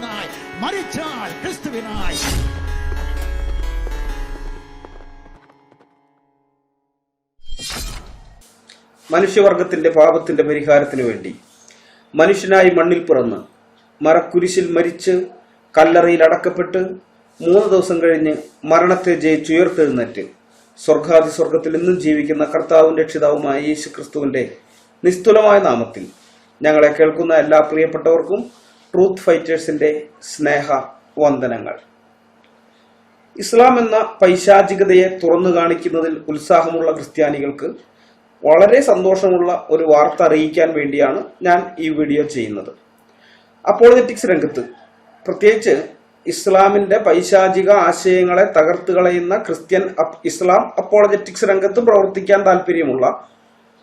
ക്രിസ്തുവിനായി മരിച്ചാൽ ക്രിസ്തുവിനായി. മനുഷ്യവർഗത്തിന്റെ പാപത്തിന്റെ പരിഹാരത്തിനു വേണ്ടി മനുഷ്യനായി മണ്ണിൽ പിറന്ന് മരക്കുരിശിൽ മരിച്ച് കല്ലറയിൽ അടക്കപ്പെട്ട് മൂന്ന് ദിവസം കഴിഞ്ഞ് മരണത്തെ ജയിച്ചുയർത്തെഴുന്നേറ്റ് സ്വർഗാദി സ്വർഗത്തിൽ നിന്നും ജീവിക്കുന്ന കർത്താവും രക്ഷിതാവുമായ യേശു ക്രിസ്തുവിന്റെ നിസ്തുലമായ നാമത്തിൽ ഞങ്ങളെ കേൾക്കുന്ന എല്ലാ പ്രിയപ്പെട്ടവർക്കും ട്രൂത്ത് ഫൈറ്റേഴ്സിന്റെ സ്നേഹ വന്ദനങ്ങൾ ഇസ്ലാം എന്ന പൈശാചികതയെ തുറന്നു കാണിക്കുന്നതിൽ ഉത്സാഹമുള്ള ക്രിസ്ത്യാനികൾക്ക് വളരെ സന്തോഷമുള്ള ഒരു വാർത്ത അറിയിക്കാൻ വേണ്ടിയാണ് ഞാൻ ഈ വീഡിയോ ചെയ്യുന്നത്. അപ്പോളജറ്റിക്സ് രംഗത്ത് പ്രത്യേകിച്ച് ഇസ്ലാമിന്റെ പൈശാചിക ആശയങ്ങളെ തകർത്തു കളയുന്ന ക്രിസ്ത്യൻ ഇസ്ലാം അപ്പോളജറ്റിക്സ് രംഗത്ത് പ്രവർത്തിക്കാൻ താല്പര്യമുള്ള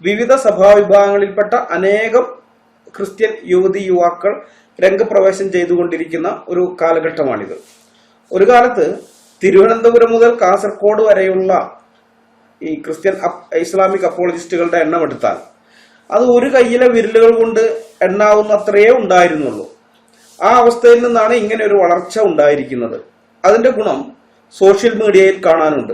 വിവിധ സഭാവിഭാഗങ്ങളിൽപ്പെട്ട അനേകം ക്രിസ്ത്യൻ യുവതി യുവാക്കൾ രംഗപ്രവേശം ചെയ്തുകൊണ്ടിരിക്കുന്ന ഒരു കാലഘട്ടമാണിത്. ഒരു കാലത്ത് തിരുവനന്തപുരം മുതൽ കാസർഗോഡ് വരെയുള്ള ഈ ക്രിസ്ത്യൻ ഇസ്ലാമിക് അപ്പോളജിസ്റ്റുകളുടെ എണ്ണം എടുത്താൽ അത് ഒരു കയ്യിലെ വിരലുകൾ കൊണ്ട് എണ്ണാവുന്നത്രയേ ഉണ്ടായിരുന്നുള്ളൂ. ആ അവസ്ഥയിൽ നിന്നാണ് ഇങ്ങനെ ഒരു വളർച്ച ഉണ്ടായിരിക്കുന്നത്. അതിന്റെ ഗുണം സോഷ്യൽ മീഡിയയിൽ കാണാനുണ്ട്.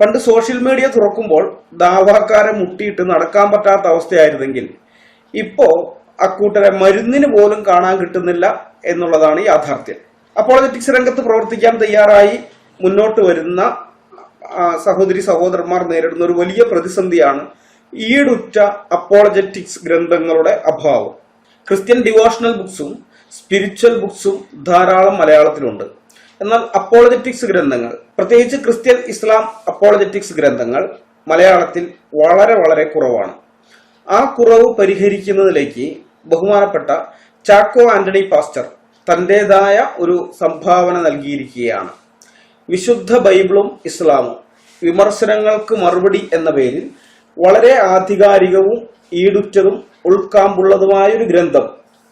പണ്ട് സോഷ്യൽ മീഡിയ തുറക്കുമ്പോൾ ദാവാക്കാരെ മുട്ടിയിട്ട് നടക്കാൻ പറ്റാത്ത അവസ്ഥയായിരുന്നെങ്കിൽ ഇപ്പോ അക്കൂട്ടരെ മരുന്നിന് പോലും കാണാൻ കിട്ടുന്നില്ല എന്നുള്ളതാണ് യാഥാർത്ഥ്യം. അപ്പോളജറ്റിക്സ് രംഗത്ത് പ്രവർത്തിക്കാൻ തയ്യാറായി മുന്നോട്ട് വരുന്ന സഹോദരി സഹോദരന്മാർ നേരിടുന്ന ഒരു വലിയ പ്രതിസന്ധിയാണ് ഈടുറ്റ അപ്പോളജറ്റിക്സ് ഗ്രന്ഥങ്ങളുടെ അഭാവം. ക്രിസ്ത്യൻ ഡിവോഷണൽ ബുക്സും സ്പിരിച്വൽ ബുക്സും ധാരാളം മലയാളത്തിലുണ്ട്. എന്നാൽ അപ്പോളജറ്റിക്സ് ഗ്രന്ഥങ്ങൾ പ്രത്യേകിച്ച് ക്രിസ്ത്യൻ ഇസ്ലാം അപ്പോളജറ്റിക്സ് ഗ്രന്ഥങ്ങൾ മലയാളത്തിൽ വളരെ വളരെ കുറവാണ്. ആ കുറവ് പരിഹരിക്കുന്നതിലേക്ക് ബഹുമാനപ്പെട്ട ചാക്കോ ആന്റണി പാസ്റ്റർ തന്റെതായ ഒരു സംഭാവന നൽകിയിരിക്കുകയാണ്. വിശുദ്ധ ബൈബിളും ഇസ്ലാമും വിമർശനങ്ങൾക്ക് മറുപടി എന്ന പേരിൽ വളരെ ആധികാരികവും ഈടുറ്റതും ഉൾക്കാമ്പുള്ളതുമായ ഒരു ഗ്രന്ഥം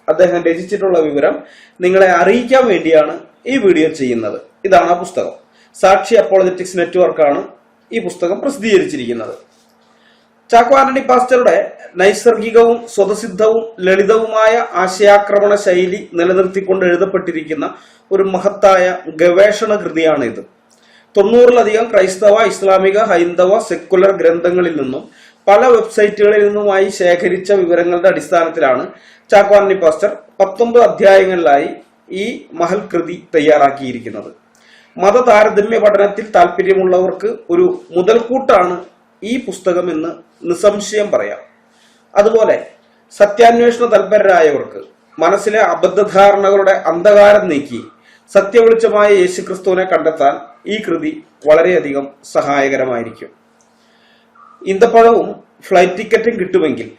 അദ്ദേഹം രചിച്ചിട്ടുള്ള വിവരം നിങ്ങളെ അറിയിക്കാൻ വേണ്ടിയാണ് ഈ വീഡിയോ ചെയ്യുന്നത്. ഇതാണ് ആ പുസ്തകം. സാക്ഷി അപ്പോളജറ്റിക്സ് നെറ്റ്വർക്കാണ് ഈ പുസ്തകം പ്രസിദ്ധീകരിച്ചിരിക്കുന്നത്. ചാക്കോ പാസ്റ്ററുടെ നൈസർഗികവും സ്വതസിദ്ധവും ലളിതവുമായ ആശയാക്രമണ ശൈലി നിലനിർത്തിക്കൊണ്ട് എഴുതപ്പെട്ടിരിക്കുന്ന ഒരു മഹത്തായ ഗവേഷണ കൃതിയാണ് ഇത് തൊണ്ണൂറിലധികം ക്രൈസ്തവ ഇസ്ലാമിക ഹൈന്ദവ സെക്കുലർ ഗ്രന്ഥങ്ങളിൽ നിന്നും പല വെബ്സൈറ്റുകളിൽ നിന്നുമായി ശേഖരിച്ച വിവരങ്ങളുടെ അടിസ്ഥാനത്തിലാണ് ചാക്കോ പാസ്റ്റർ പത്തൊമ്പത് അധ്യായങ്ങളിലായി ഈ മഹൽ കൃതി തയ്യാറാക്കിയിരിക്കുന്നത്. മത താരതമ്യ പഠനത്തിൽ താല്പര്യമുള്ളവർക്ക് ഒരു മുതൽക്കൂട്ടാണ് ഈ പുസ്തകമെന്ന് നിസ്സംശയം പറയാം. അതുപോലെ സത്യാന്വേഷണ തൽപരരായവർക്ക് മനസ്സിലെ അബദ്ധധാരണകളുടെ അന്ധകാരം നീക്കി സത്യവെളിച്ചമായ യേശുക്രിസ്തുവിനെ കണ്ടെത്താൻ ഈ കൃതി വളരെയധികം സഹായകരമായിരിക്കും. ഇന്തപ്പഴവും ഫ്ലൈറ്റ് ടിക്കറ്റും കിട്ടുമെങ്കിൽ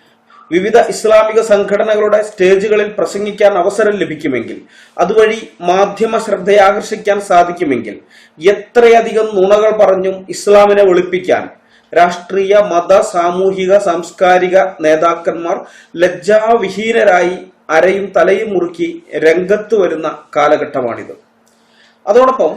വിവിധ ഇസ്ലാമിക സംഘടനകളുടെ സ്റ്റേജുകളിൽ പ്രസംഗിക്കാൻ അവസരം ലഭിക്കുമെങ്കിൽ അതുവഴി മാധ്യമ ശ്രദ്ധയാകർഷിക്കാൻ സാധിക്കുമെങ്കിൽ എത്രയധികം നുണകൾ പറഞ്ഞും ഇസ്ലാമിനെ വെളുപ്പിക്കാൻ രാഷ്ട്രീയ മത സാമൂഹിക സാംസ്കാരിക നേതാക്കന്മാർ ലജ്ജാവിഹീനരായി അരയും തലയും മുറുക്കി രംഗത്ത് വരുന്ന കാലഘട്ടമാണിത്. അതോടൊപ്പം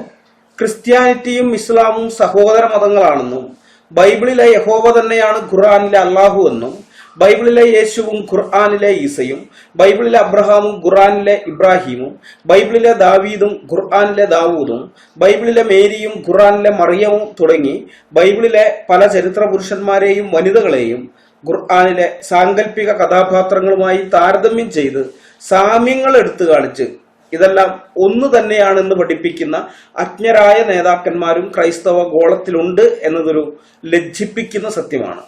ക്രിസ്ത്യാനിറ്റിയും ഇസ്ലാമും സഹോദര മതങ്ങളാണെന്നും ബൈബിളിലെ യഹോവ തന്നെയാണ് ഖുറാനിലെ അള്ളാഹു എന്നും ബൈബിളിലെ യേശുവും ഖുർആാനിലെ ഈസയും ബൈബിളിലെ അബ്രഹാമും ഖുർആാനിലെ ഇബ്രാഹിമും ബൈബിളിലെ ദാവീദും ഖുർആാനിലെ ദാവൂദും ബൈബിളിലെ മേരിയും ഖുർആാനിലെ മറിയവും തുടങ്ങി ബൈബിളിലെ പല ചരിത്ര പുരുഷന്മാരെയും വനിതകളെയും ഖുർആാനിലെ സാങ്കല്പിക കഥാപാത്രങ്ങളുമായി താരതമ്യം ചെയ്ത് സാമ്യങ്ങൾ എടുത്തു കാണിച്ച് ഇതെല്ലാം ഒന്ന് തന്നെയാണെന്ന് പഠിപ്പിക്കുന്ന അജ്ഞരായ നേതാക്കന്മാരും ക്രൈസ്തവ ഗോളത്തിലുണ്ട് എന്നതൊരു ലജ്ജിപ്പിക്കുന്ന സത്യമാണ്.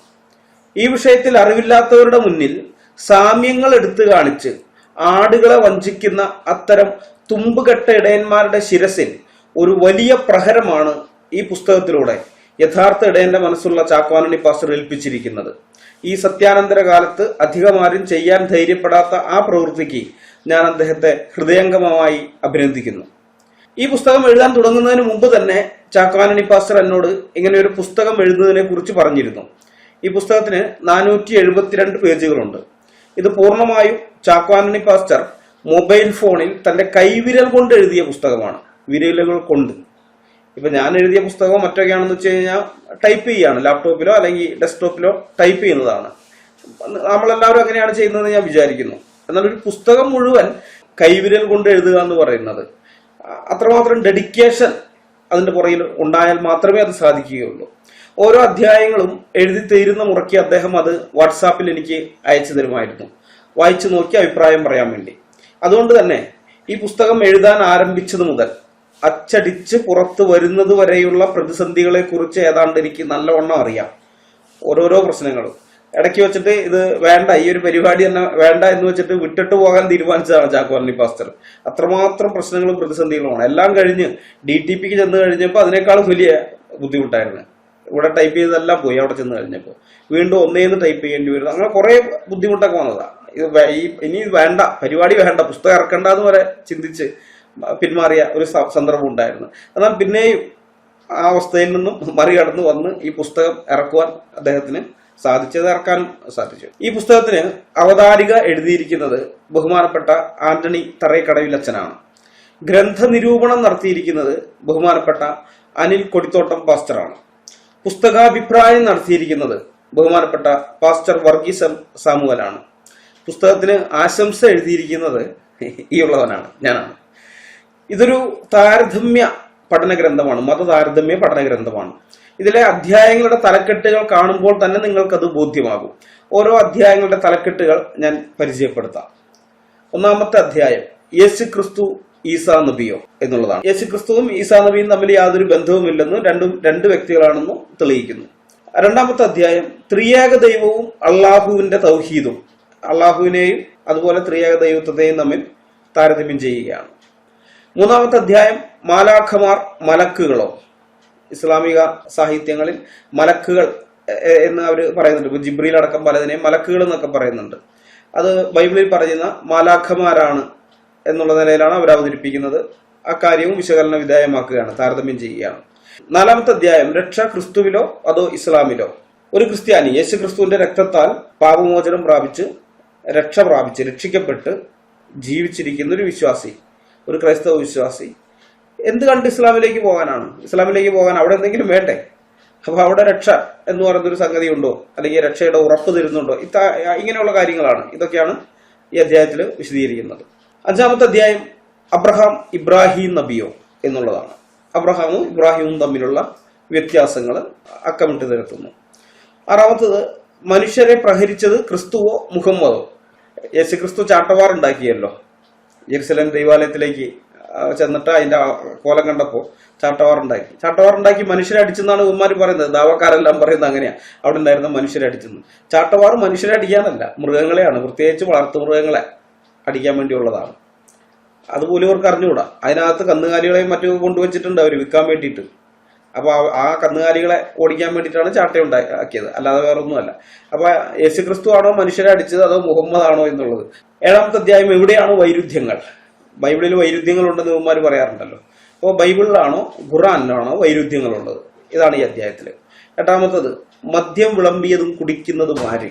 ഈ വിഷയത്തിൽ അറിവില്ലാത്തവരുടെ മുന്നിൽ സാമ്യങ്ങൾ എടുത്തു കാണിച്ച് ആടുകളെ വഞ്ചിക്കുന്ന അത്തരം തുമ്പുകെട്ട ഇടയന്മാരുടെ ശിരസിൽ ഒരു വലിയ പ്രഹരമാണ് ഈ പുസ്തകത്തിലൂടെ യഥാർത്ഥ ഇടയന്റെ മനസ്സുള്ള ചാക്കോനണി പാസ്റ്റർ ഏൽപ്പിച്ചിരിക്കുന്നത്. ഈ സത്യാനന്തര കാലത്ത് അധികമാരും ചെയ്യാൻ ധൈര്യപ്പെടാത്ത ആ പ്രവൃത്തിക്ക് ഞാൻ അദ്ദേഹത്തെ ഹൃദയംഗമമായി അഭിനന്ദിക്കുന്നു. ഈ പുസ്തകം എഴുതാൻ തുടങ്ങുന്നതിന് മുമ്പ് തന്നെ ചാക്കോനണി പാസ്റ്റർ എന്നോട് ഇങ്ങനെ ഒരു പുസ്തകം എഴുതുന്നതിനെ കുറിച്ച് പറഞ്ഞിരുന്നു. ഈ പുസ്തകത്തിന് നാനൂറ്റി എഴുപത്തിരണ്ട് പേജുകളുണ്ട്. ഇത് പൂർണമായും ചാക്കോനണി പാസ്റ്റർ മൊബൈൽ ഫോണിൽ തന്റെ കൈവിരൽ കൊണ്ട് എഴുതിയ പുസ്തകമാണ്. വിരലുകൾ കൊണ്ട്. ഇപ്പൊ ഞാൻ എഴുതിയ പുസ്തകം മറ്റൊക്കെയാണെന്ന് വെച്ച് കഴിഞ്ഞാൽ ടൈപ്പ് ചെയ്യാണ്. ലാപ്ടോപ്പിലോ അല്ലെങ്കിൽ ഡെസ്ക്ടോപ്പിലോ ടൈപ്പ് ചെയ്യുന്നതാണ്. നമ്മളെല്ലാവരും അങ്ങനെയാണ് ചെയ്യുന്നതെന്ന് ഞാൻ വിചാരിക്കുന്നു. എന്നാൽ ഒരു പുസ്തകം മുഴുവൻ കൈവിരൽ കൊണ്ട് എഴുതുക എന്ന് പറയുന്നത് അത്രമാത്രം ഡെഡിക്കേഷൻ അതിന്റെ പുറകിൽ ഉണ്ടായാൽ മാത്രമേ അത് സാധിക്കുകയുള്ളൂ. ഓരോ അധ്യായങ്ങളും എഴുതി തീരുന്ന മുറയ്ക്ക് അദ്ദേഹം അത് വാട്സാപ്പിൽ എനിക്ക് അയച്ചു തരുമായിരുന്നു. വായിച്ചു നോക്കി അഭിപ്രായം പറയാൻ വേണ്ടി. അതുകൊണ്ട് തന്നെ ഈ പുസ്തകം എഴുതാൻ ആരംഭിച്ചത് മുതൽ അച്ചടിച്ച് പുറത്തു വരുന്നത് വരെയുള്ള പ്രതിസന്ധികളെ കുറിച്ച് ഏതാണ്ട് എനിക്ക് നല്ലവണ്ണം അറിയാം. ഓരോരോ പ്രശ്നങ്ങളും. ഇടയ്ക്ക് വെച്ചിട്ട് ഇത് വേണ്ട ഈ ഒരു പരിപാടി തന്നെ വേണ്ട എന്ന് വെച്ചിട്ട് വിട്ടിട്ട് പോകാൻ തീരുമാനിച്ചതാണ് ചാക്കോലി പാസ്റ്റർ. അത്രമാത്രം പ്രശ്നങ്ങളും പ്രതിസന്ധികളുമാണ്. എല്ലാം കഴിഞ്ഞ് ഡി ടി പിക്ക് ചെന്ന് കഴിഞ്ഞപ്പോൾ അതിനേക്കാളും വലിയ ബുദ്ധിമുട്ടായിരുന്നു. ഇവിടെ ടൈപ്പ് ചെയ്തതെല്ലാം പോയി അവിടെ ചെന്ന് കഴിഞ്ഞപ്പോൾ വീണ്ടും ഒന്നേന്ന് ടൈപ്പ് ചെയ്യേണ്ടി വരുന്നത്. അങ്ങനെ കുറേ ബുദ്ധിമുട്ടൊക്കെ വന്നതാണ് ഇത് ഈ ഇനി വേണ്ട പരിപാടി വേണ്ട പുസ്തകം ഇറക്കണ്ട എന്ന് വരെ ചിന്തിച്ച് പിന്മാറിയ ഒരു സന്ദർഭം ഉണ്ടായിരുന്നു. എന്നാൽ പിന്നെയും ആ അവസ്ഥയിൽ നിന്നും മറികടന്ന് വന്ന് ഈ പുസ്തകം ഇറക്കുവാൻ അദ്ദേഹത്തിന് സാധിച്ചത് ഇറക്കാനും സാധിച്ചു. ഈ പുസ്തകത്തിന് അവതാരിക എഴുതിയിരിക്കുന്നത് ബഹുമാനപ്പെട്ട ആന്റണി തറയക്കടവിലച്ചനാണ് ഗ്രന്ഥ നിരൂപണം നടത്തിയിരിക്കുന്നത് ബഹുമാനപ്പെട്ട അനിൽ കൊടിത്തോട്ടം പാസ്റ്ററാണ്. പുസ്തകാഭിപ്രായം നടത്തിയിരിക്കുന്നത് ബഹുമാനപ്പെട്ട പാസ്റ്റർ വർഗീസ് സാമുവലാണ്. പുസ്തകത്തിന് ആശംസ എഴുതിയിരിക്കുന്നത് ഈ ഉള്ളവനാണ് ഞാനാണ്. ഇതൊരു താരതമ്യ പഠന ഗ്രന്ഥമാണ് മത താരതമ്യ പഠന ഗ്രന്ഥമാണ് ഇതിലെ അധ്യായങ്ങളുടെ തലക്കെട്ടുകൾ കാണുമ്പോൾ തന്നെ നിങ്ങൾക്കത് ബോധ്യമാകും. ഓരോ അധ്യായങ്ങളുടെ തലക്കെട്ടുകൾ ഞാൻ പരിചയപ്പെടുത്താം. ഒന്നാമത്തെ അധ്യായം യേശു ക്രിസ്തു ഈസാ നബിയോ എന്നുള്ളതാണ്. യേശു ക്രിസ്തുവും ഈസാ നബിയും തമ്മിൽ യാതൊരു ബന്ധവുമില്ലെന്നും രണ്ടും രണ്ട് വ്യക്തികളാണെന്നും തെളിയിക്കുന്നു. രണ്ടാമത്തെ അധ്യായം ത്രിയേക ദൈവവും അള്ളാഹുവിന്റെ തൗഹീദും. അള്ളാഹുവിനെയും അതുപോലെ ത്രിയേക ദൈവത്വത്തെയും തമ്മിൽ താരതമ്യം ചെയ്യുകയാണ്. മൂന്നാമത്തെ അധ്യായം മാലാഖമാർ മലക്കുകളോ. ഇസ്ലാമിക സാഹിത്യങ്ങളിൽ മലക്കുകൾ എന്ന് അവർ പറയുന്നുണ്ട്. ഇപ്പൊ ജിബ്രീൽ അടക്കം പലതിനെയും മലക്കുകൾ എന്നൊക്കെ പറയുന്നുണ്ട്. അത് ബൈബിളിൽ പറയുന്ന മാലാഖമാരാണ് എന്നുള്ള നിലയിലാണ് അവർ അവതരിപ്പിക്കുന്നത്. അക്കാര്യവും വിശകലന വിധേയമാക്കുകയാണ് താരതമ്യം ചെയ്യുകയാണ്. നാലാമത്തെ അധ്യായം രക്ഷ ക്രിസ്തുവിലോ അതോ ഇസ്ലാമിലോ? ഒരു ക്രിസ്ത്യാനി യേശു ക്രിസ്തുവിന്റെ രക്തത്താൽ പാപമോചനം പ്രാപിച്ച് രക്ഷ പ്രാപിച്ച് രക്ഷിക്കപ്പെട്ട് ജീവിച്ചിരിക്കുന്ന ഒരു വിശ്വാസി ഒരു ക്രൈസ്തവ വിശ്വാസി. എന്ത് കണ്ട് ഇസ്ലാമിലേക്ക് പോകാനാണ്? ഇസ്ലാമിലേക്ക് പോകാൻ അവിടെ എന്തെങ്കിലും വേണ്ടേ? അപ്പൊ അവിടെ രക്ഷ എന്ന് പറയുന്നൊരു സംഗതി ഉണ്ടോ അല്ലെങ്കിൽ രക്ഷയുടെ ഉറപ്പ് തരുന്നുണ്ടോ? ഇത്ത ഇങ്ങനെയുള്ള കാര്യങ്ങളാണ് ഇതൊക്കെയാണ് ഈ അധ്യായത്തിൽ വിശദീകരിക്കുന്നത്. അഞ്ചാമത്തെ അധ്യായം അബ്രഹാം ഇബ്രാഹിം നബിയോ എന്നുള്ളതാണ്. അബ്രഹാമും ഇബ്രാഹിമും തമ്മിലുള്ള വ്യത്യാസങ്ങൾ അക്കമിട്ട് നിരത്തുന്നു. ആറാമത്തത് മനുഷ്യരെ പ്രഹരിച്ചത് ക്രിസ്തുവോ മുഹമ്മദോ? യേശു ക്രിസ്തു ചാട്ടവാറുണ്ടാക്കിയല്ലോ. ജെറുസലേം ദൈവാലയത്തിലേക്ക് ചെന്നിട്ട് അതിന്റെ കോലം കണ്ടപ്പോ ചാട്ടവാറുണ്ടാക്കി. ചാട്ടവാറുണ്ടാക്കി മനുഷ്യരെ അടിച്ചെന്നാണ് ഉമ്മാർ പറയുന്നത്. ദാവക്കാരെല്ലാം പറയുന്നത് അങ്ങനെയാ. അവിടെ ഉണ്ടായിരുന്ന മനുഷ്യരെ അടിച്ചെന്ന്. ചാട്ടവാർ മനുഷ്യരെ അടിക്കാനല്ല. മൃഗങ്ങളെയാണ്. പ്രത്യേകിച്ച് വളർത്തു മൃഗങ്ങളെ. അടിക്കാൻ വേണ്ടിയുള്ളതാണ്. അതുപോലെ ഇവർക്ക് അറിഞ്ഞുകൂടാ. അതിനകത്ത് കന്നുകാലികളെയും മറ്റു കൊണ്ടുവച്ചിട്ടുണ്ട് അവർ വിൽക്കാൻ വേണ്ടിയിട്ട്. അപ്പോൾ ആ- കന്നുകാലികളെ ഓടിക്കാൻ വേണ്ടിയിട്ടാണ് ചാട്ട ഉണ്ടാക്കിയത്. അല്ലാതെ വേറൊന്നുമല്ല. അപ്പോൾ അപ്പൊ യേശുക്രിസ്തു ആണോ മനുഷ്യരെ അടിച്ചത് അതോ മുഹമ്മദ് ആണോ എന്നുള്ളത്? ഏഴാമത്തെ അധ്യായം എവിടെയാണ് വൈരുദ്ധ്യങ്ങൾ? ബൈബിളിൽ വൈരുദ്ധ്യങ്ങൾ ഉണ്ടെന്ന് ഇവന്മാർ പറയാറുണ്ടല്ലോ. അപ്പോൾ ബൈബിളിലാണോ ഖുറാനിലാണോ വൈരുദ്ധ്യങ്ങളുള്ളത്? ഇതാണ് ഈ അധ്യായത്തിൽ എട്ടാമത്തത് മദ്യം വിളമ്പിയതും കുടിക്കുന്നതും ആര്?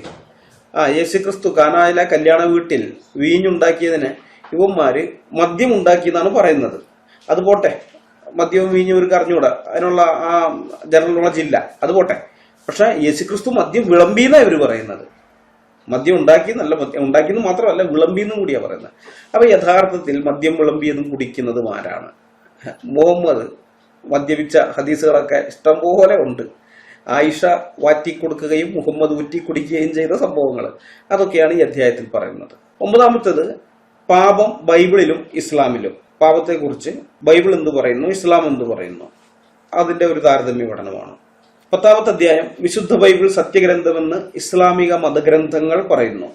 ആ യേശുക്രിസ്തു കാനായിലെ കല്യാണ വീട്ടിൽ വീഞ്ഞുണ്ടാക്കിയതിന് ഇവന്മാര് മദ്യം ഉണ്ടാക്കിയെന്നാണ് പറയുന്നത്. അത് പോട്ടെ. മദ്യവും വീഞ്ഞും ഇവർക്ക് അറിഞ്ഞുകൂടാ അതിനുള്ള ആ ജനറൽ നോളജ് ഇല്ല. അത് പോട്ടെ. പക്ഷെ യേശുക്രിസ്തു മദ്യം വിളമ്പിയെന്നാ ഇവർ പറയുന്നത്. മദ്യം ഉണ്ടാക്കി നല്ല മദ്യം ഉണ്ടാക്കിയെന്ന് മാത്രമല്ല വിളമ്പിയെന്നും കൂടിയാ പറയുന്നത്. അപ്പൊ യഥാർത്ഥത്തിൽ മദ്യം വിളമ്പിയതും കുടിക്കുന്നതും ആരാണ്? മുഹമ്മദ് മദ്യപിച്ച ഹദീസുകളൊക്കെ ഇഷ്ടംപോലെ ഉണ്ട്. ആയിഷ വാറ്റി കൊടുക്കുകയും മുഹമ്മദ് ഊറ്റി കുടിക്കുകയും ചെയ്ത സംഭവങ്ങൾ അതൊക്കെയാണ് ഈ അധ്യായത്തിൽ പറയുന്നത്. ഒമ്പതാമത്തേത് പാപം ബൈബിളിലും ഇസ്ലാമിലും. പാപത്തെക്കുറിച്ച് ബൈബിൾ എന്ത് പറയുന്നു ഇസ്ലാം എന്ത് പറയുന്നു? അതിന്റെ ഒരു താരതമ്യ പഠനമാണ്. പത്താമത്തെ അധ്യായം വിശുദ്ധ ബൈബിൾ സത്യഗ്രന്ഥമെന്ന് ഇസ്ലാമിക മതഗ്രന്ഥങ്ങൾ പറയുന്നു.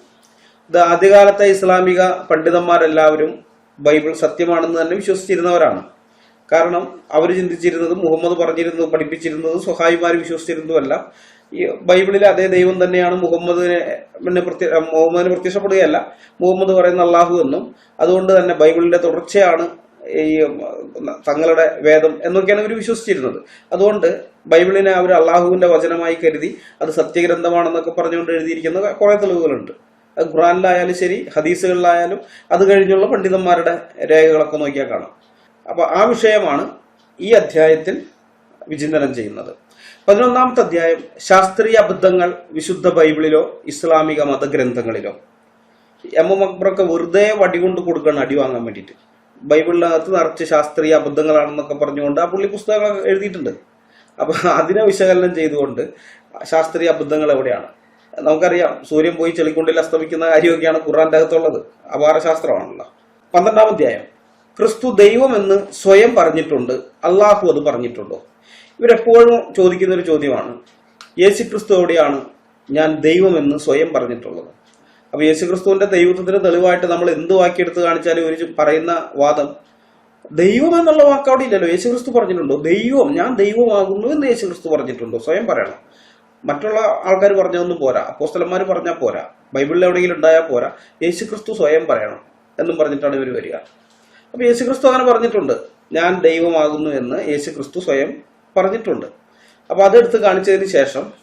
ഇത് ആദ്യകാലത്തെ ഇസ്ലാമിക പണ്ഡിതന്മാരെല്ലാവരും ബൈബിൾ സത്യമാണെന്ന് തന്നെ വിശ്വസിച്ചിരുന്നവരാണ്. കാരണം അവർ ചിന്തിച്ചിരുന്നത് മുഹമ്മദ് പറഞ്ഞിരുന്നത് പഠിപ്പിച്ചിരുന്നത് സ്വഹായിമാർ വിശ്വസിച്ചിരുന്നതുമല്ല. ഈ ബൈബിളിലെ അതേ ദൈവം തന്നെയാണ് മുഹമ്മദിനെ പിന്നെ പ്രത്യ- മുഹമ്മദിന് പ്രത്യക്ഷപ്പെടുകയല്ല. മുഹമ്മദ് പറയുന്ന അള്ളാഹു എന്നും അതുകൊണ്ട് തന്നെ ബൈബിളിന്റെ തുടർച്ചയാണ് ഈ തങ്ങളുടെ വേദം എന്നൊക്കെയാണ് അവർ വിശ്വസിച്ചിരുന്നത്. അതുകൊണ്ട് ബൈബിളിനെ അവർ അള്ളാഹുവിന്റെ വചനമായി കരുതി അത് സത്യഗ്രന്ഥമാണെന്നൊക്കെ പറഞ്ഞുകൊണ്ട് എഴുതിയിരിക്കുന്ന കുറേ തെളിവുകളുണ്ട്. ഖുറാനിലായാലും ശരി ഹദീസുകളിലായാലും അത് കഴിഞ്ഞുള്ള പണ്ഡിതന്മാരുടെ രേഖകളൊക്കെ നോക്കിയാൽ കാണാം. അപ്പൊ ആ വിഷയമാണ് ഈ അധ്യായത്തിൽ വിചിന്തനം ചെയ്യുന്നത്. പതിനൊന്നാമത്തെ അധ്യായം ശാസ്ത്രീയ അബദ്ധങ്ങൾ വിശുദ്ധ ബൈബിളിലോ ഇസ്ലാമിക മതഗ്രന്ഥങ്ങളിലോ. എം എം അക്ബറൊക്കെ വെറുതെ വടി കൊണ്ട് കൊടുക്കണം അടി വാങ്ങാൻ വേണ്ടിയിട്ട്. ബൈബിളിനകത്ത് നിറച്ച് ശാസ്ത്രീയ അബദ്ധങ്ങളാണെന്നൊക്കെ പറഞ്ഞുകൊണ്ട് ആ പുള്ളി പുസ്തകങ്ങൾ എഴുതിയിട്ടുണ്ട്. അപ്പൊ അതിനെ വിശകലനം ചെയ്തുകൊണ്ട് ശാസ്ത്രീയ അബദ്ധങ്ങൾ എവിടെയാണ്? നമുക്കറിയാം സൂര്യൻ പോയി ചെളിക്കുണ്ടിൽ അസ്തമിക്കുന്ന കാര്യമൊക്കെയാണ് ഖുറാന്റെ അകത്തുള്ളത് അപാര ശാസ്ത്രമാണല്ലോ പന്ത്രണ്ടാം അധ്യായം ക്രിസ്തു ദൈവമെന്ന് സ്വയം പറഞ്ഞിട്ടുണ്ട്. അള്ളാഹു അത് പറഞ്ഞിട്ടുണ്ടോ? ഇവരെപ്പോഴും ചോദിക്കുന്ന ഒരു ചോദ്യമാണ്. യേശു ക്രിസ്തു എവിടെയാണ് ഞാൻ ദൈവമെന്ന് സ്വയം പറഞ്ഞിട്ടുള്ളത്. അപ്പൊ യേശു ക്രിസ്തുവിന്റെ ദൈവത്വത്തിന് തെളിവായിട്ട് നമ്മൾ എന്ത് വാക്കിയെടുത്ത് കാണിച്ചാലും ഒരു പറയുന്ന വാദം ദൈവം എന്നുള്ള വാക്ക് അവിടെ ഇല്ലല്ലോ. യേശു ക്രിസ്തു പറഞ്ഞിട്ടുണ്ടോ? ദൈവം ഞാൻ ദൈവമാകുന്നു എന്ന് യേശു ക്രിസ്തു പറഞ്ഞിട്ടുണ്ടോ? സ്വയം പറയണം. മറ്റുള്ള ആൾക്കാർ പറഞ്ഞതൊന്നും പോരാ. അപ്പോസ്തലന്മാർ പറഞ്ഞാൽ പോരാ. ബൈബിളിൽ എവിടെയെങ്കിലും ഉണ്ടായാൽ പോരാ. യേശു ക്രിസ്തു സ്വയം പറയണം എന്നും പറഞ്ഞിട്ടാണ് ഇവർ വരിക. അപ്പൊ യേശു ക്രിസ്തു അങ്ങനെ പറഞ്ഞിട്ടുണ്ട്. ഞാൻ ദൈവമാകുന്നു എന്ന് യേശു ക്രിസ്തു സ്വയം പറഞ്ഞിട്ടുണ്ട്. അപ്പൊ അതെടുത്ത് കാണിച്ചതിന് ശേഷം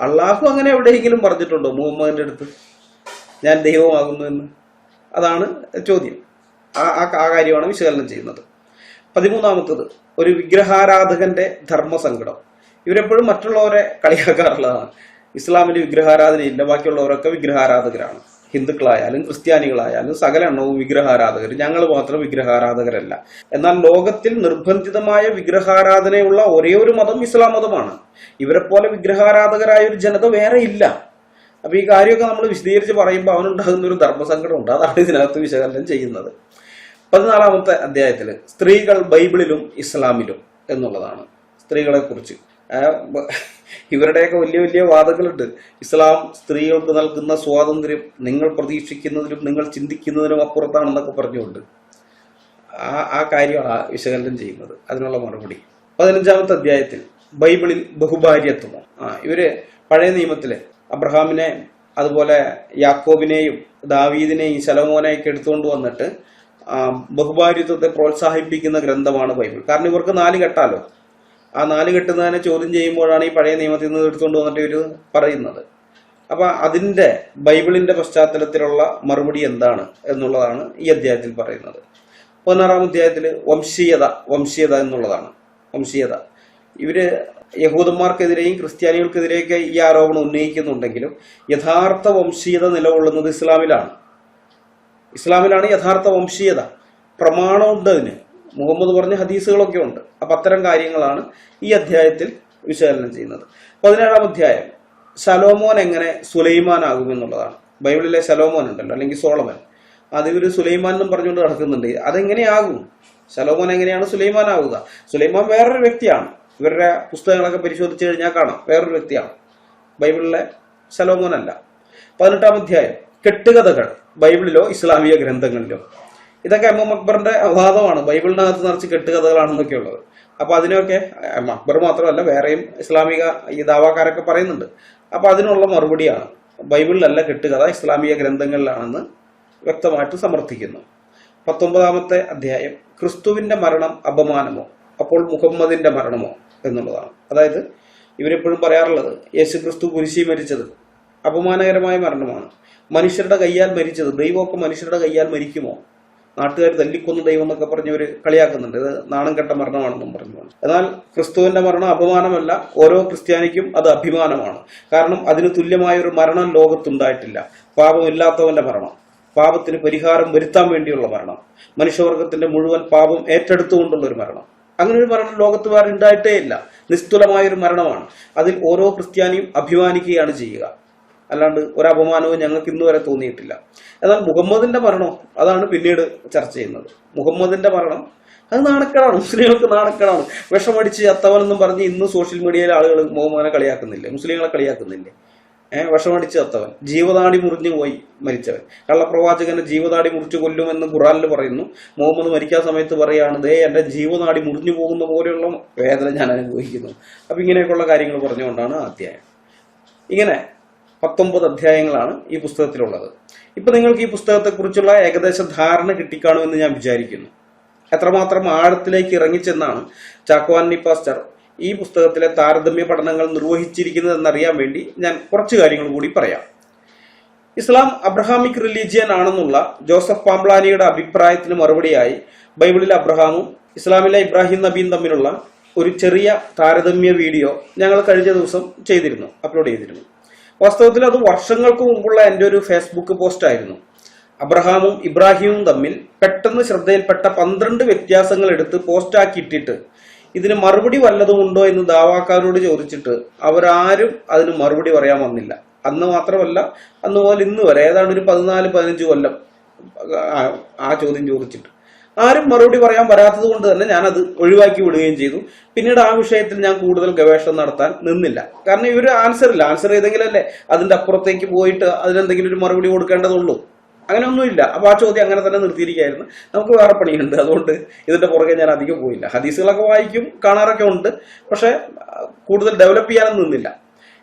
അള്ളാഹു അങ്ങനെ എവിടെയെങ്കിലും പറഞ്ഞിട്ടുണ്ടോ? മുഹമ്മദിന്റെ അടുത്ത് ഞാൻ ദൈവമാകുന്നു എന്ന്? അതാണ് ചോദ്യം. ആ ആ ആ കാര്യമാണ് വിശകലനം ചെയ്യുന്നത്. പതിമൂന്നാമത്തത് ഒരു വിഗ്രഹാരാധകന്റെ ധർമ്മസങ്കടം. ഇവരെപ്പോഴും മറ്റുള്ളവരെ കളിയാക്കാറുള്ളതാണ്. ഇസ്ലാമിൽ വിഗ്രഹാരാധനയില്ല ബാക്കിയുള്ളവരൊക്കെ വിഗ്രഹാരാധകരാണ്. ഹിന്ദുക്കളായാലും ക്രിസ്ത്യാനികളായാലും സകല എണ്ണവും വിഗ്രഹാരാധകർ ഞങ്ങൾ മാത്രം വിഗ്രഹാരാധകരല്ല. എന്നാൽ ലോകത്തിൽ നിർബന്ധിതമായ വിഗ്രഹാരാധനയുള്ള ഒരേ ഒരു മതം ഇസ്ലാം മതമാണ്. ഇവരെ പോലെ വിഗ്രഹാരാധകരായ ഒരു ജനത വേറെ ഇല്ല. അപ്പൊ ഈ കാര്യമൊക്കെ നമ്മൾ വിശദീകരിച്ച് പറയുമ്പോൾ അവനുണ്ടാകുന്ന ഒരു ധർമ്മസങ്കടം ഉണ്ട് അതാണ് ഇതിനകത്ത് വിശകലനം ചെയ്യുന്നത്. പതിനാലാമത്തെ അധ്യായത്തിൽ സ്ത്രീകൾ ബൈബിളിലും ഇസ്ലാമിലും എന്നുള്ളതാണ്. സ്ത്രീകളെ കുറിച്ച് ഇവരുടെയൊക്കെ വലിയ വലിയ വാദങ്ങളുണ്ട്. ഇസ്ലാം സ്ത്രീകൾക്ക് നൽകുന്ന സ്വാതന്ത്ര്യം നിങ്ങൾ പ്രതീക്ഷിക്കുന്നതിലും നിങ്ങൾ ചിന്തിക്കുന്നതിനും അപ്പുറത്താണെന്നൊക്കെ പറഞ്ഞുകൊണ്ട് ആ ആ കാര്യമാണ് വിശകലനം ചെയ്യുന്നത്. അതിനുള്ള മറുപടി. പതിനഞ്ചാമത്തെ അധ്യായത്തിൽ ബൈബിളിൽ ബഹുഭാര്യത്വമോ ആ ഇവർ പഴയ നിയമത്തിലെ അബ്രഹാമിനെ അതുപോലെ യാക്കോബിനെയും ദാവീദിനെയും ശലമോനെയൊക്കെ എടുത്തുകൊണ്ട് വന്നിട്ട് ബഹുഭാര്യത്വത്തെ പ്രോത്സാഹിപ്പിക്കുന്ന ഗ്രന്ഥമാണ് ബൈബിൾ. കാരണം ഇവർക്ക് നാല് കെട്ടാലോ ആ നാല് കെട്ടുന്നതിനെ ചോദ്യം ചെയ്യുമ്പോഴാണ് ഈ പഴയ നിയമത്തിൽ നിന്ന് എടുത്തുകൊണ്ട് വന്നിട്ട് ഇവർ പറയുന്നത്. അപ്പൊ അതിന്റെ ബൈബിളിന്റെ പശ്ചാത്തലത്തിലുള്ള മറുപടി എന്താണ് എന്നുള്ളതാണ് ഈ അധ്യായത്തിൽ പറയുന്നത്. പതിനാറാം അധ്യായത്തിൽ വംശീയത വംശീയത എന്നുള്ളതാണ്. വംശീയത. ഇവർ യഹൂദന്മാർക്കെതിരെയും ക്രിസ്ത്യാനികൾക്കെതിരെയൊക്കെ ഈ ആരോപണം ഉന്നയിക്കുന്നുണ്ടെങ്കിലും യഥാർത്ഥ വംശീയത നിലകൊള്ളുന്നത് ഇസ്ലാമിലാണ്. ഇസ്ലാമിലാണ് യഥാർത്ഥ വംശീയത. പ്രമാണമുണ്ട് അതിന് മുഹമ്മദ് പറഞ്ഞ ഹദീസുകളൊക്കെ ഉണ്ട്. അപ്പൊ അത്തരം കാര്യങ്ങളാണ് ഈ അധ്യായത്തിൽ വിശകലനം ചെയ്യുന്നത്. പതിനേഴാം അധ്യായം സലോമോൻ എങ്ങനെ സുലൈമാൻ ആകുമെന്നുള്ളതാണ് ബൈബിളിലെ സലോമോൻ ഉണ്ടല്ലോ അല്ലെങ്കിൽ സോളമൻ. അത് ഇവർ സുലൈമാൻ എന്നും പറഞ്ഞുകൊണ്ട് നടക്കുന്നുണ്ട്. അതെങ്ങനെയാകും? സലോമോൻ എങ്ങനെയാണ് സുലൈമാൻ ആവുക സുലൈമാൻ വേറൊരു വ്യക്തിയാണ്. ഇവരുടെ പുസ്തകങ്ങളൊക്കെ പരിശോധിച്ച് കഴിഞ്ഞാൽ കാണാം വേറൊരു വ്യക്തിയാണ്. ബൈബിളിലെ സലോമോൻ അല്ല പതിനെട്ടാം അധ്യായം കെട്ടുകഥകൾ ബൈബിളിലോ ഇസ്ലാമിക ഗ്രന്ഥങ്ങളിലോ. ഇതൊക്കെ എം എം അക്ബറിന്റെ വാദമാണ് ബൈബിളിനകത്ത് നിറച്ച് കെട്ടുകഥകളാണെന്നൊക്കെ ഉള്ളത്. അപ്പൊ അതിനൊക്കെ അക്ബർ മാത്രമല്ല വേറെയും ഇസ്ലാമിക ഈ ദാവാക്കാരൊക്കെ പറയുന്നുണ്ട്. അപ്പൊ അതിനുള്ള മറുപടിയാണ്. ബൈബിളിലല്ല കെട്ടുകഥ ഇസ്ലാമിക ഗ്രന്ഥങ്ങളിലാണെന്ന് വ്യക്തമായിട്ട് സമർത്ഥിക്കുന്നു. പത്തൊമ്പതാമത്തെ അധ്യായം ക്രിസ്തുവിന്റെ മരണം അപമാനമോ? അപ്പോൾ മുഹമ്മദിന്റെ മരണമോ? എന്നുള്ളതാണ്. അതായത് ഇവരെപ്പോഴും പറയാറുള്ളത് യേശു ക്രിസ്തു കുരിശി മരിച്ചത് അപമാനകരമായ മരണമാണ്. മനുഷ്യരുടെ കയ്യാൽ മരിച്ചത് ദൈവമൊക്കെ മനുഷ്യരുടെ കയ്യാൽ മരിക്കുമോ? നാട്ടുകാർ തല്ലിക്കൊന്നു ദൈവം എന്നൊക്കെ പറഞ്ഞ് ഒരു കളിയാക്കുന്നുണ്ട്. ഇത് നാണം കെട്ട മരണമാണെന്നും പറഞ്ഞുകൊണ്ട് എന്നാൽ ക്രിസ്തുവിന്റെ മരണം അപമാനമല്ല ഓരോ ക്രിസ്ത്യാനിക്കും അത് അഭിമാനമാണ്. കാരണം അതിന് തുല്യമായ ഒരു മരണം ലോകത്തുണ്ടായിട്ടില്ല. പാപമില്ലാത്തവന്റെ മരണം. പാപത്തിന് പരിഹാരം വരുത്താൻ വേണ്ടിയുള്ള മരണം. മനുഷ്യവർഗത്തിന്റെ മുഴുവൻ പാപം ഏറ്റെടുത്തുകൊണ്ടുള്ള ഒരു മരണം. അങ്ങനെ ഒരു മരണം ലോകത്ത് വേറെ ഉണ്ടായിട്ടേ ഇല്ല നിസ്തുലമായ ഒരു മരണമാണ്. അതിൽ ഓരോ ക്രിസ്ത്യാനിയും അഭിമാനിക്കുകയാണ് ചെയ്യുക. അല്ലാണ്ട് ഒരു അപമാനവും ഞങ്ങൾക്ക് ഇന്ന് വരെ തോന്നിയിട്ടില്ല. എന്നാൽ മുഹമ്മദിന്റെ മരണം അതാണ് പിന്നീട് ചർച്ച ചെയ്യുന്നത്. മുഹമ്മദിന്റെ മരണം അത് നാണക്കേടാണ്. മുസ്ലിങ്ങൾക്ക് നാണക്കേടാണ്. വിഷമടിച്ച് ചത്തവനെന്നും പറഞ്ഞ് ഇന്ന് സോഷ്യൽ മീഡിയയിലെ ആളുകൾ മുഹമ്മദിനെ കളിയാക്കുന്നില്ലേ? മുസ്ലിങ്ങളെ കളിയാക്കുന്നില്ലേ? ഏഹ് വിഷമടിച്ച് ചത്തവൻ ജീവതാടി മുറിഞ്ഞു പോയി മരിച്ചവൻ. കള്ളപ്രവാചകന്റെ ജീവതാടി മുറിച്ചു കൊല്ലുമെന്ന് ഖുറാനിൽ പറയുന്നു. മുഹമ്മദ് മരിക്കാൻ സമയത്ത് പറയാണ് ദേ എന്റെ ജീവനാടി മുറിഞ്ഞു പോകുന്ന പോലെയുള്ള വേദന ഞാൻ അനുഭവിക്കുന്നു. അപ്പൊ ഇങ്ങനെയൊക്കെയുള്ള കാര്യങ്ങൾ പറഞ്ഞുകൊണ്ടാണ് അധ്യായം. ഇങ്ങനെ പത്തൊമ്പത് അധ്യായങ്ങളാണ് ഈ പുസ്തകത്തിലുള്ളത്. ഇപ്പൊ നിങ്ങൾക്ക് ഈ പുസ്തകത്തെക്കുറിച്ചുള്ള ഏകദേശ ധാരണ കിട്ടിക്കാണുമെന്ന് ഞാൻ വിചാരിക്കുന്നു. എത്രമാത്രം ആഴത്തിലേക്ക് ഇറങ്ങിച്ചെന്നാണ് ചാക്കോവാനി പാസ്റ്റർ ഈ പുസ്തകത്തിലെ താരതമ്യ പഠനങ്ങൾ നിർവഹിച്ചിരിക്കുന്നത് എന്നറിയാൻ വേണ്ടി ഞാൻ കുറച്ച് കാര്യങ്ങൾ കൂടി പറയാം. ഇസ്ലാം അബ്രഹാമിക് റിലീജിയൻ ആണെന്നുള്ള ജോസഫ് പാംബ്ലാനിയുടെ അഭിപ്രായത്തിന് മറുപടിയായി ബൈബിളിലെ അബ്രഹാമും ഇസ്ലാമിലെ ഇബ്രാഹിം നബിയും തമ്മിലുള്ള ഒരു ചെറിയ താരതമ്യ വീഡിയോ ഞങ്ങൾ കഴിഞ്ഞ ദിവസം ചെയ്തിരുന്നു അപ്ലോഡ് ചെയ്തിരുന്നു. വാസ്തവത്തിൽ അത് വർഷങ്ങൾക്ക് മുമ്പുള്ള എന്റെ ഒരു ഫേസ്ബുക്ക് പോസ്റ്റ് ആയിരുന്നു. അബ്രഹാമും ഇബ്രാഹിമും തമ്മിൽ പെട്ടെന്ന് ശ്രദ്ധയിൽപ്പെട്ട പന്ത്രണ്ട് വ്യത്യാസങ്ങൾ എടുത്ത് പോസ്റ്റാക്കി ഇട്ടിട്ട് ഇതിന് മറുപടി വല്ലതും ഉണ്ടോ എന്ന് ദാവാക്കാരോട് ചോദിച്ചിട്ട് അവരാരും അതിന് മറുപടി പറയാൻ വന്നില്ല. അന്ന് മാത്രമല്ല അന്ന് മുതൽ ഇന്ന് വരെ ഏതാണ്ട് ഒരു പതിനാല് പതിനഞ്ച് കൊല്ലം ആ ചോദ്യം ചോദിച്ചിട്ട്. ആരും മറുപടി പറയാൻ വരാത്തത് കൊണ്ട് തന്നെ ഞാനത് ഒഴിവാക്കി വിടുകയും ചെയ്തു. പിന്നീട് ആ വിഷയത്തിൽ ഞാൻ കൂടുതൽ ഗവേഷണം നടത്താൻ നിന്നില്ല. കാരണം ഇവർ ആൻസർ ഇല്ല. ആൻസർ ചെയ്തെങ്കിലല്ലേ അതിന്റെ അപ്പുറത്തേക്ക് പോയിട്ട് അതിനെന്തെങ്കിലും ഒരു മറുപടി കൊടുക്കേണ്ടതുള്ളൂ. അങ്ങനെയൊന്നുമില്ല. അപ്പോൾ ആ ചോദ്യം അങ്ങനെ തന്നെ നിർത്തിയിരിക്കുകയായിരുന്നു. നമുക്ക് വേറെ പണിയുണ്ട്. അതുകൊണ്ട് ഇതിന്റെ പുറകെ ഞാൻ അധികം പോയില്ല. ഹദീസുകളൊക്കെ വായിക്കും കാണാറൊക്കെ ഉണ്ട്. പക്ഷെ കൂടുതൽ ഡെവലപ്പ് ചെയ്യാനും നിന്നില്ല.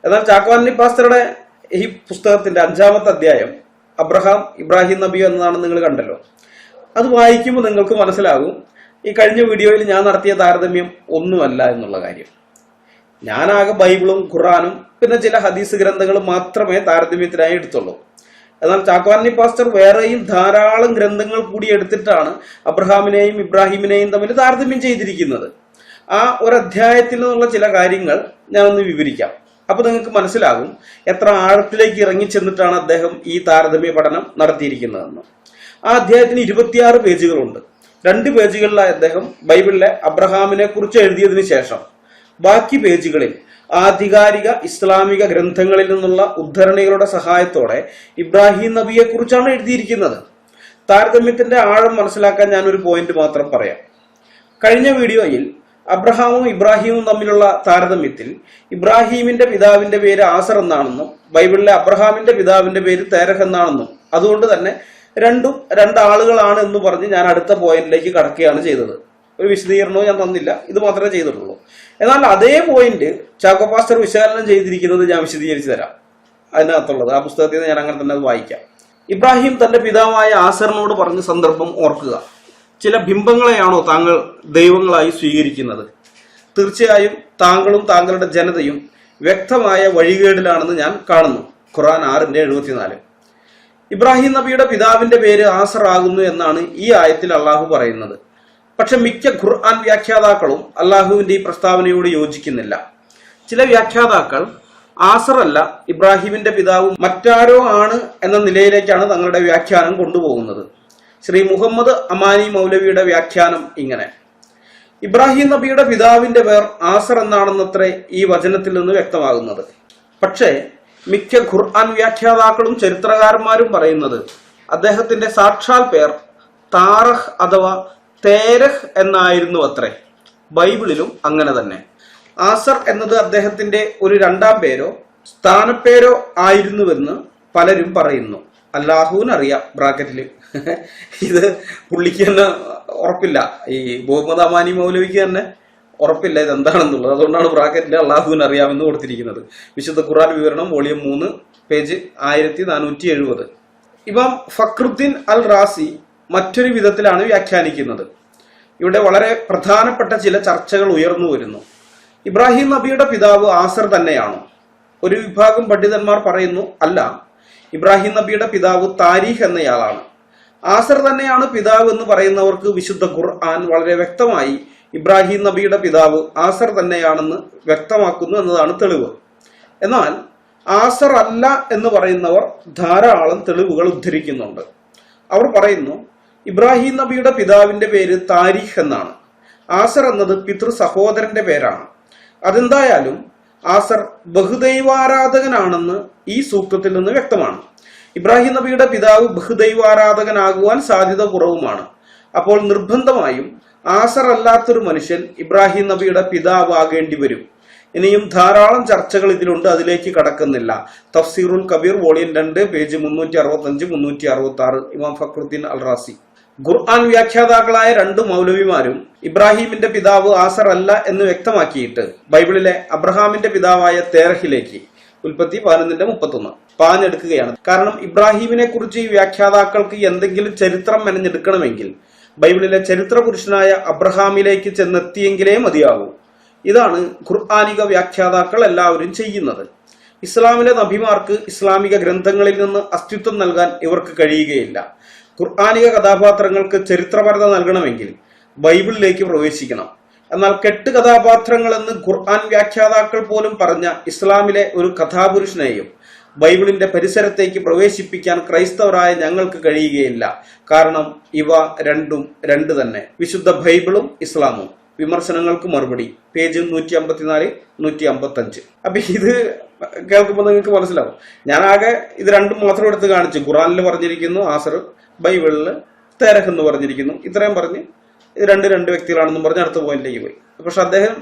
എന്നാൽ ചാക്കോവാനി പാസ്റ്ററുടെ ഈ പുസ്തകത്തിന്റെ അഞ്ചാമത്തെ അധ്യായം അബ്രഹാം ഇബ്രാഹിം നബി എന്നതാണ് നിങ്ങൾ കണ്ടല്ലോ. അത് വായിക്കുമ്പോൾ നിങ്ങൾക്ക് മനസ്സിലാകും. ഈ കഴിഞ്ഞ വീഡിയോയിൽ ഞാൻ നടത്തിയ താരതമ്യം ഒന്നുമല്ല എന്നുള്ള കാര്യം. ഞാനാകെ ബൈബിളും ഖുറാനും പിന്നെ ചില ഹദീസ് ഗ്രന്ഥങ്ങളും മാത്രമേ താരതമ്യത്തിനായി എടുത്തുള്ളൂ. എന്നാൽ ചാക്വാനി പാസ്റ്റർ വേറെയും ധാരാളം ഗ്രന്ഥങ്ങൾ കൂടി എടുത്തിട്ടാണ് അബ്രഹാമിനെയും ഇബ്രാഹിമിനെയും തമ്മിൽ താരതമ്യം ചെയ്തിരിക്കുന്നത്. ആ ഒരു അധ്യായത്തിൽ നിന്നുള്ള ചില കാര്യങ്ങൾ ഞാൻ ഒന്ന് വിവരിക്കാം. അപ്പൊ നിങ്ങൾക്ക് മനസ്സിലാകും എത്ര ആഴത്തിലേക്ക് ഇറങ്ങി ചെന്നിട്ടാണ് അദ്ദേഹം ഈ താരതമ്യ പഠനം നടത്തിയിരിക്കുന്നതെന്ന്. ആ അധ്യായത്തിന് ഇരുപത്തിയാറ് പേജുകളുണ്ട്. രണ്ട് പേജുകളിലായി അദ്ദേഹം ബൈബിളിലെ അബ്രഹാമിനെ കുറിച്ച് എഴുതിയതിനു ശേഷം. ബാക്കി പേജുകളിൽ ആധികാരിക ഇസ്ലാമിക ഗ്രന്ഥങ്ങളിൽ നിന്നുള്ള ഉദ്ധരണികളുടെ സഹായത്തോടെ ഇബ്രാഹിം നബിയെ കുറിച്ചാണ് എഴുതിയിരിക്കുന്നത്. താരതമ്യത്തിന്റെ ആഴം മനസ്സിലാക്കാൻ ഞാൻ ഒരു പോയിന്റ് മാത്രം പറയാം. കഴിഞ്ഞ വീഡിയോയിൽ അബ്രഹാമും ഇബ്രാഹിമും തമ്മിലുള്ള താരതമ്യത്തിൽ ഇബ്രാഹീമിന്റെ പിതാവിന്റെ പേര് ആസർ എന്നാണെന്നും ബൈബിളിലെ അബ്രഹാമിന്റെ പിതാവിന്റെ പേര് തേരഹ് എന്നാണെന്നും അതുകൊണ്ട് തന്നെ രണ്ടും രണ്ടാളുകളാണ് എന്ന് പറഞ്ഞ് ഞാൻ അടുത്ത പോയിന്റിലേക്ക് കടക്കുകയാണ് ചെയ്തത്. ഒരു വിശദീകരണവും ഞാൻ തന്നില്ല. ഇത് മാത്രമേ ചെയ്തിട്ടുള്ളൂ. എന്നാൽ അതേ പോയിന്റ് ചാക്കോ പാസ്റ്റർ വിശകലനം ചെയ്തിരിക്കുന്നത് ഞാൻ വിശദീകരിച്ചു തരാം. അതിനകത്തുള്ളത്. ആ പുസ്തകത്തിൽ നിന്ന് ഞാൻ അങ്ങനെ തന്നെ അത് വായിക്കാം. ഇബ്രാഹിം തന്റെ പിതാവായ ആസറിനോട് പറഞ്ഞ സന്ദർഭം ഓർക്കുക. ചില ബിംബങ്ങളെയാണോ താങ്കൾ ദൈവങ്ങളായി സ്വീകരിക്കുന്നത്? തീർച്ചയായും താങ്കളും താങ്കളുടെ ജനതയും വ്യക്തമായ വഴികേടിലാണെന്ന് ഞാൻ കാണുന്നു. ഖുറാൻ ആറിന്റെ എഴുപത്തിനാല്. ഇബ്രാഹിം നബിയുടെ പിതാവിന്റെ പേര് ആസർ ആകുന്നു എന്നാണ് ഈ ആയത്തിൽ അള്ളാഹു പറയുന്നത്. പക്ഷെ മിക്ക ഖുർആൻ വ്യാഖ്യാതാക്കളും അള്ളാഹുവിന്റെ ഈ പ്രസ്താവനയോട് യോജിക്കുന്നില്ല. ചില വ്യാഖ്യാതാക്കൾ ആസർ അല്ല ഇബ്രാഹിമിന്റെ പിതാവ് മറ്റാരോ ആണ് എന്ന നിലയിലേക്കാണ് തങ്ങളുടെ വ്യാഖ്യാനം കൊണ്ടുപോകുന്നത്. ശ്രീ മുഹമ്മദ് അമാനി മൗലവിയുടെ വ്യാഖ്യാനം ഇങ്ങനെ. ഇബ്രാഹിം നബിയുടെ പിതാവിന്റെ പേർ ആസർ എന്നാണെന്നത്രേ ഈ വചനത്തിൽ നിന്ന് വ്യക്തമാകുന്നത്. പക്ഷേ മിക്ക ഖുർആൻ വ്യാഖ്യാതാക്കളും ചരിത്രകാരന്മാരും പറയുന്നത് അദ്ദേഹത്തിന്റെ സാക്ഷാൽ പേർ താറഹ് അഥവാ തേരഹ് എന്നായിരുന്നു അത്രേ. ബൈബിളിലും അങ്ങനെ തന്നെ. ആസർ എന്നത് അദ്ദേഹത്തിന്റെ ഒരു രണ്ടാം പേരോ സ്ഥാനപ്പേരോ ആയിരുന്നുവെന്ന് പലരും പറയുന്നു. അല്ലാഹുവിനറിയാം ബ്രാക്കറ്റിൽ ഇത് പുള്ളിക്ക് തന്നെ ഉറപ്പില്ല. ഈ മുഹമ്മദ് അമാനി മൗലവിക്ക് തന്നെ ഉറപ്പില്ല ഇത് എന്താണെന്നുള്ളത് അതുകൊണ്ടാണ് ബ്രാക്കറ്റിൽ അള്ളാഹുവിന് അറിയാമെന്ന് കൊടുത്തിരിക്കുന്നത്. വിശുദ്ധ ഖുറാൻ വിവരണം വോളിയം മൂന്ന് പേജ് ആയിരത്തി നാനൂറ്റി എഴുപത്. ഇമാം ഫക്രുദ്ദീൻ അൽ റാസി മറ്റൊരു വിധത്തിലാണ് വ്യാഖ്യാനിക്കുന്നത്. ഇവിടെ വളരെ പ്രധാനപ്പെട്ട ചില ചർച്ചകൾ ഉയർന്നു വരുന്നു. ഇബ്രാഹിം നബിയുടെ പിതാവ് ആസർ തന്നെയാണോ? ഒരു വിഭാഗം പണ്ഡിതന്മാർ പറയുന്നു അല്ല. ഇബ്രാഹിം നബിയുടെ പിതാവ് താരിഖ് എന്നയാളാണ്. ആസർ തന്നെയാണ് പിതാവ് എന്ന് പറയുന്നവർക്ക് വിശുദ്ധ ഖുർആൻ വളരെ വ്യക്തമായി ഇബ്രാഹിം നബിയുടെ പിതാവ് ആസർ തന്നെയാണെന്ന് വ്യക്തമാക്കുന്നു എന്നതാണ് തെളിവ്. എന്നാൽ ആസർ അല്ല എന്ന് പറയുന്നവർ ധാരാളം തെളിവുകൾ ഉദ്ധരിക്കുന്നുണ്ട്. അവർ പറയുന്നു ഇബ്രാഹിം നബിയുടെ പിതാവിന്റെ പേര് താരിഖ് എന്നാണ്. ആസർ എന്നത് പിതൃ സഹോദരന്റെ പേരാണ്. അതെന്തായാലും ആസർ ബഹുദൈവാരാധകനാണെന്ന് ഈ സൂക്തത്തിൽ നിന്ന് വ്യക്തമാണ്. ഇബ്രാഹിം നബിയുടെ പിതാവ് ബഹുദൈവാരാധകനാകുവാൻ സാധ്യത കുറവുമാണ്. അപ്പോൾ നിർബന്ധമായും ആസർ അല്ലാത്തൊരു മനുഷ്യൻ ഇബ്രാഹിം നബിയുടെ പിതാവാകേണ്ടി വരും. ഇനിയും ധാരാളം ചർച്ചകൾ ഇതിലുണ്ട് അതിലേക്ക് കടക്കുന്നില്ല. തഫ്സീറുൽ കബീർ വോളിയം രണ്ട് പേജ് മുന്നൂറ്റി അറുപത്തി അഞ്ച് മുന്നൂറ്റി അറുപത്തി ആറ് ഇമാം ഫക്രുദ്ദീൻ അൽ റാസി ഖുർആൻ വ്യാഖ്യാതാക്കളായ രണ്ട് മൗലവിമാരും ഇബ്രാഹിമിന്റെ പിതാവ് ആസർ അല്ല എന്ന് വ്യക്തമാക്കിയിട്ട് ബൈബിളിലെ അബ്രഹാമിന്റെ പിതാവായ തേരഹിലേക്ക് ഉൽപ്പത്തി പതിനൊന്നിന്റെ മുപ്പത്തൊന്ന് പാഞ്ഞെടുക്കുകയാണ്. കാരണം ഇബ്രാഹിമിനെ കുറിച്ച് ഈ വ്യാഖ്യാതാക്കൾക്ക് എന്തെങ്കിലും ചരിത്രം മെനഞ്ഞെടുക്കണമെങ്കിൽ ബൈബിളിലെ ചരിത്ര പുരുഷനായ അബ്രഹാമിലേക്ക് ചെന്നെത്തിയെങ്കിലേ മതിയാകൂ. ഇതാണ് ഖുർആാനിക വ്യാഖ്യാതാക്കൾ എല്ലാവരും ചെയ്യുന്നത്. ഇസ്ലാമിലെ നബിമാർക്ക് ഇസ്ലാമിക ഗ്രന്ഥങ്ങളിൽ നിന്ന് അസ്തിത്വം നൽകാൻ ഇവർക്ക് കഴിയുകയില്ല. ഖുർആാനിക കഥാപാത്രങ്ങൾക്ക് ചരിത്രപരത നൽകണമെങ്കിൽ ബൈബിളിലേക്ക് പ്രവേശിക്കണം. എന്നാൽ കെട്ട് കഥാപാത്രങ്ങളെന്ന് ഖുർആൻ വ്യാഖ്യാതാക്കൾ പോലും പറഞ്ഞ ഇസ്ലാമിലെ ഒരു കഥാപുരുഷനെയും ബൈബിളിന്റെ പരിസരത്തേക്ക് പ്രവേശിപ്പിക്കാൻ ക്രൈസ്തവരായ ഞങ്ങൾക്ക് കഴിയുകയില്ല. കാരണം ഇവ രണ്ടും രണ്ട് തന്നെ. വിശുദ്ധ ബൈബിളും ഇസ്ലാമും. വിമർശനങ്ങൾക്ക് മറുപടി. പേജ് നൂറ്റി അമ്പത്തിനാല് നൂറ്റി അമ്പത്തഞ്ച് അപ്പൊ ഇത് കേൾക്കുമ്പോൾ നിങ്ങൾക്ക് മനസ്സിലാവും. ഞാൻ ആകെ ഇത് രണ്ടും മാത്രം എടുത്ത് കാണിച്ചു. ഖുറാനിൽ പറഞ്ഞിരിക്കുന്നു ആസർ ബൈബിളിൽ തേരഹ് എന്ന് പറഞ്ഞിരിക്കുന്നു. ഇത്രയും പറഞ്ഞ് ഇത് രണ്ട് രണ്ട് വ്യക്തികളാണെന്നും പറഞ്ഞ് അടുത്ത പോയിന്റിലേക്ക് പോയി. പക്ഷെ അദ്ദേഹം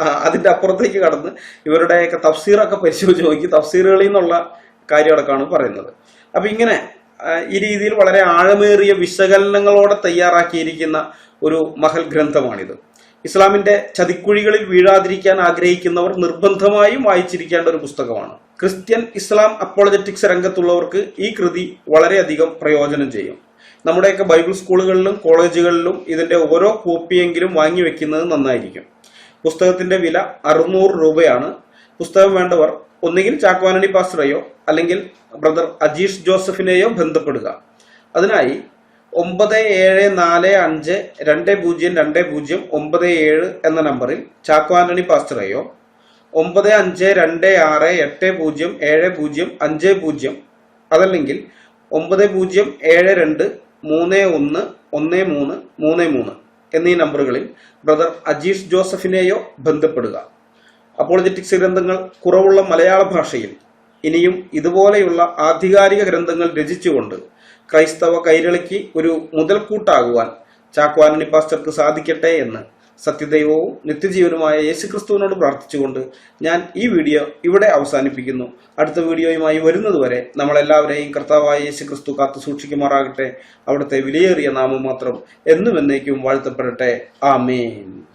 ആ, അതിന്റെ അപ്പുറത്തേക്ക് കടന്ന് ഇവരുടെയൊക്കെ തഫ്സീറൊക്കെ പരിശോധിച്ച് നോക്കി തഫ്സീറുകളിൽ നിന്നുള്ള കാര്യങ്ങളൊക്കെയാണ് പറയുന്നത്. അപ്പൊ ഇങ്ങനെ ഈ രീതിയിൽ വളരെ ആഴമേറിയ വിശകലനങ്ങളോടെ തയ്യാറാക്കിയിരിക്കുന്ന ഒരു മഹൽ ഗ്രന്ഥമാണിത്. ഇസ്ലാമിന്റെ ചതിക്കുഴികളിൽ വീഴാതിരിക്കാൻ ആഗ്രഹിക്കുന്നവർ നിർബന്ധമായും വായിച്ചിരിക്കേണ്ട ഒരു പുസ്തകമാണ്. ക്രിസ്ത്യൻ ഇസ്ലാം അപ്പോളജറ്റിക്സ് രംഗത്തുള്ളവർക്ക് ഈ കൃതി വളരെയധികം പ്രയോജനം ചെയ്യും. നമ്മുടെയൊക്കെ ബൈബിൾ സ്കൂളുകളിലും കോളേജുകളിലും ഇതിന്റെ ഓരോ കോപ്പിയെങ്കിലും വാങ്ങി വെക്കുന്നത് നന്നായിരിക്കും. പുസ്തകത്തിന്റെ വില അറുന്നൂറ് രൂപയാണ്. പുസ്തകം വേണ്ടവർ ഒന്നുകിൽ ചാക്കവാനണി പാസ്റ്ററെയോ അല്ലെങ്കിൽ ബ്രദർ അജീഷ് ജോസഫിനെയോ ബന്ധപ്പെടുക. അതിനായി ഒമ്പത് ഏഴ് നാല് അഞ്ച് രണ്ട് പൂജ്യം രണ്ട് പൂജ്യം ഒമ്പത് ഏഴ് എന്ന നമ്പറിൽ ചാക്കോ ആന്റണി പാസ്റ്ററെയോ ഒമ്പത് അഞ്ച് രണ്ട് ആറ് എട്ട് പൂജ്യം ഏഴ് പൂജ്യം അഞ്ച് പൂജ്യം അതല്ലെങ്കിൽ ഒമ്പത് പൂജ്യം ഏഴ് രണ്ട് മൂന്ന് ഒന്ന് ഒന്ന് മൂന്ന് മൂന്ന് മൂന്ന് എന്നീ നമ്പറുകളിൽ ബ്രദർ അജീഷ് ജോസഫിനെയോ ബന്ധപ്പെടുക. അപ്പോളജറ്റിക്സ് ഗ്രന്ഥങ്ങൾ കുറവുള്ള മലയാള ഭാഷയിൽ ഇനിയും ഇതുപോലെയുള്ള ആധികാരിക ഗ്രന്ഥങ്ങൾ രചിച്ചുകൊണ്ട് ക്രൈസ്തവ കൈരളിക്ക് ഒരു മുതൽക്കൂട്ടാകുവാൻ ചാക്വാനണി പാസ്റ്റർക്ക് സാധിക്കട്ടെ എന്ന് സത്യദൈവവും നിത്യജീവനുമായ യേശുക്രിസ്തുവിനോട് പ്രാർത്ഥിച്ചുകൊണ്ട് ഞാൻ ഈ വീഡിയോ ഇവിടെ അവസാനിപ്പിക്കുന്നു. അടുത്ത വീഡിയോയുമായി വരുന്നതുവരെ നമ്മളെല്ലാവരെയും കർത്താവായ യേശുക്രിസ്തു കാത്തു സൂക്ഷിക്കുമാറാകട്ടെ. അവിടുത്തെ വിലയേറിയ നാമം മാത്രം എന്നും എന്നേക്കും വാഴ്ത്തപ്പെടട്ടെ. ആമേൻ.